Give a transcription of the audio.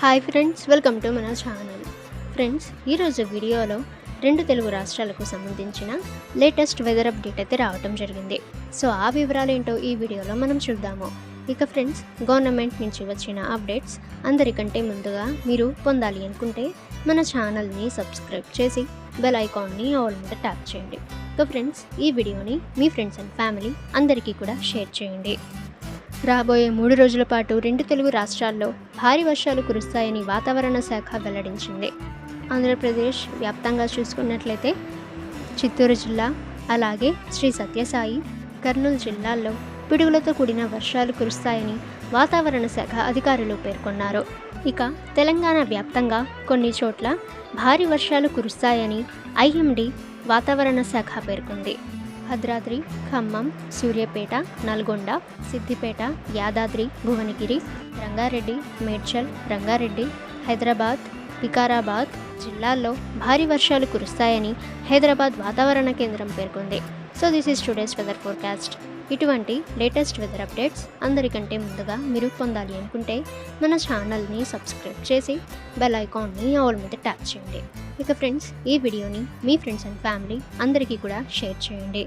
Hi friends welcome to మన channel friends ఈరోజు వీడియోలో రెండు తెలుగు రాష్ట్రాలకు సంబంధించిన లేటెస్ట్ వెదర్ అప్డేట్ అయితే రావటం జరిగింది. సో ఆ వివరాలు ఏంటో ఈ వీడియోలో మనం చూద్దాము. ఇక ఫ్రెండ్స్ గవర్నమెంట్ నుంచి వచ్చిన అప్డేట్స్ అందరికంటే ముందుగా మీరు పొందాలి అనుకుంటే మన ఛానల్ని సబ్స్క్రైబ్ చేసి బెల్ ఐకాన్ని ఆల్ మీద ట్యాప్ చేయండి. ఇక ఫ్రెండ్స్ ఈ వీడియోని మీ ఫ్రెండ్స్ అండ్ ఫ్యామిలీ అందరికీ కూడా షేర్ చేయండి. రాబోయే మూడు రోజుల పాటు రెండు తెలుగు రాష్ట్రాల్లో భారీ వర్షాలు కురుస్తాయని వాతావరణ శాఖ వెల్లడించింది. ఆంధ్రప్రదేశ్ వ్యాప్తంగా చూసుకున్నట్లయితే చిత్తూరు జిల్లా అలాగే శ్రీ సత్యసాయి కర్నూలు జిల్లాల్లో పిడుగులతో కూడిన వర్షాలు కురుస్తాయని వాతావరణ శాఖ అధికారులు పేర్కొన్నారు. ఇక తెలంగాణ వ్యాప్తంగా కొన్ని చోట్ల భారీ వర్షాలు కురుస్తాయని ఐఎండి వాతావరణ శాఖ పేర్కొంది. భద్రాద్రి ఖమ్మం సూర్యాపేట నల్గొండ సిద్దిపేట యాదాద్రి భువనగిరి రంగారెడ్డి మేడ్చల్ రంగారెడ్డి హైదరాబాద్ వికారాబాద్ జిల్లాల్లో భారీ వర్షాలు కురుస్తాయని హైదరాబాద్ వాతావరణ కేంద్రం పేర్కొంది. So this is today's weather forecast ఇటువంటి లేటెస్ట్ వెదర్ అప్డేట్స్ అందరికంటే ముందుగా మీరు పొందాలి అనుకుంటే మన ఛానల్ని సబ్స్క్రైబ్ చేసి బెల్ ఐకాన్ని ఆల్ మీద ట్యాప్ చేయండి. ఇక ఫ్రెండ్స్ ఈ వీడియోని మీ ఫ్రెండ్స్ అండ్ ఫ్యామిలీ అందరికీ కూడా షేర్ చేయండి.